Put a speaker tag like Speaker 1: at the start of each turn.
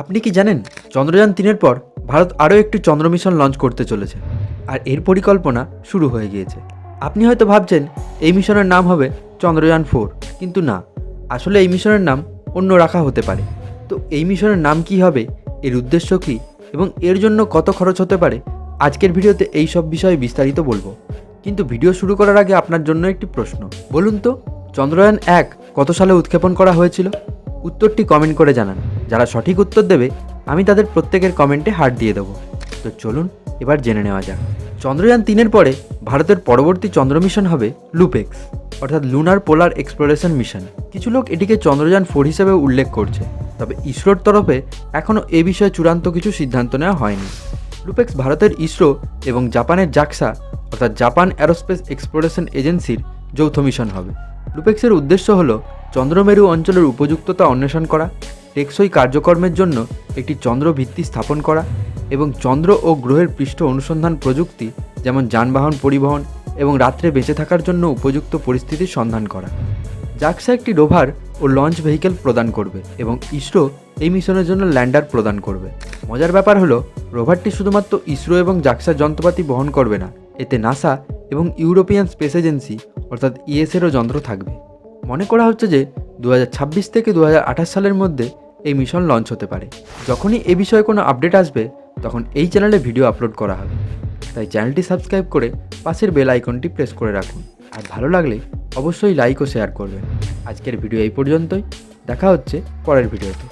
Speaker 1: আপনি কি জানেন, চন্দ্রযান তিনের পর ভারত আরও একটি চন্দ্র মিশন লঞ্চ করতে চলেছে, আর এর পরিকল্পনা শুরু হয়ে গিয়েছে। আপনি হয়তো ভাবছেন, এই মিশনের নাম হবে চন্দ্রযান ফোর, কিন্তু না, আসলে এই মিশনের নাম অন্য রাখা হতে পারে। তো এই মিশনের নাম কি হবে, এর উদ্দেশ্য কী, এবং এর জন্য কত খরচ হতে পারে, আজকের ভিডিওতে এই সব বিষয়ে বিস্তারিত বলব। কিন্তু ভিডিও শুরু করার আগে আপনার জন্য একটি প্রশ্ন। বলুন তো, চন্দ্রয়ান এক কত সালে উৎক্ষেপণ করা হয়েছিল? উত্তরটি কমেন্ট করে জানান। যারা সঠিক উত্তর দেবে, আমি তাদের প্রত্যেকের কমেন্টে হার্ট দিয়ে দেবো। তো চলুন, এবার জেনে নেওয়া যাক। চন্দ্রযান তিনের পরে ভারতের পরবর্তী চন্দ্র মিশন হবে লুপেক্স অর্থাৎ লুনার পোলার এক্সপ্লোরেশন মিশন কিছু লোক এটিকে চন্দ্রযান ফোর হিসেবে উল্লেখ করছে, তবে ইসরোর তরফে এখনও এ বিষয়ে চূড়ান্ত কিছু সিদ্ধান্ত নেওয়া হয়নি। লুপেক্স ভারতের ইসরো এবং জাপানের জাক্সা, অর্থাৎ জাপান অ্যারোস্পেস এক্সপ্লোরেশন এজেন্সির যৌথ মিশন হবে। লুপেক্সের উদ্দেশ্য হল চন্দ্রমেরু অঞ্চলের উপযুক্ততা অন্বেষণ করা, টেকসই কার্যকর্মের জন্য একটি চন্দ্র ভিত্তি স্থাপন করা এবং চন্দ্র ও গ্রহের পৃষ্ঠ অনুসন্ধান প্রযুক্তি যেমন যানবাহন পরিবহন এবং রাত্রে বেঁচে থাকার জন্য উপযুক্ত পরিস্থিতির সন্ধান করা। জাক্সা একটি রোভার ও লঞ্চ ভেহিকেল প্রদান করবে এবং ইসরো এই মিশনের জন্য ল্যান্ডার প্রদান করবে। মজার ব্যাপার হলো, রোভারটি শুধুমাত্র ইসরো এবং জাক্সা যন্ত্রপাতি বহন করবে না, এতে নাসা এবং ইউরোপিয়ান স্পেস এজেন্সি, অর্থাৎ ইএসেরও যন্ত্র থাকবে। মনে করা হচ্ছে যে দু হাজার ছাব্বিশ থেকে দু হাজার আঠাশ সালের মধ্যে এই মিশন লঞ্চ হতে পারে। যখনই এ বিষয়ে কোনো আপডেট আসবে, তখন এই চ্যানেলে ভিডিও আপলোড করা হবে। তাই চ্যানেলটি সাবস্ক্রাইব করে পাশের বেল আইকনটি প্রেস করে রাখুন। আর ভালো লাগলে অবশ্যই লাইক ও শেয়ার করবেন। আজকের ভিডিও এই পর্যন্তই। দেখা হচ্ছে পরের ভিডিওতে।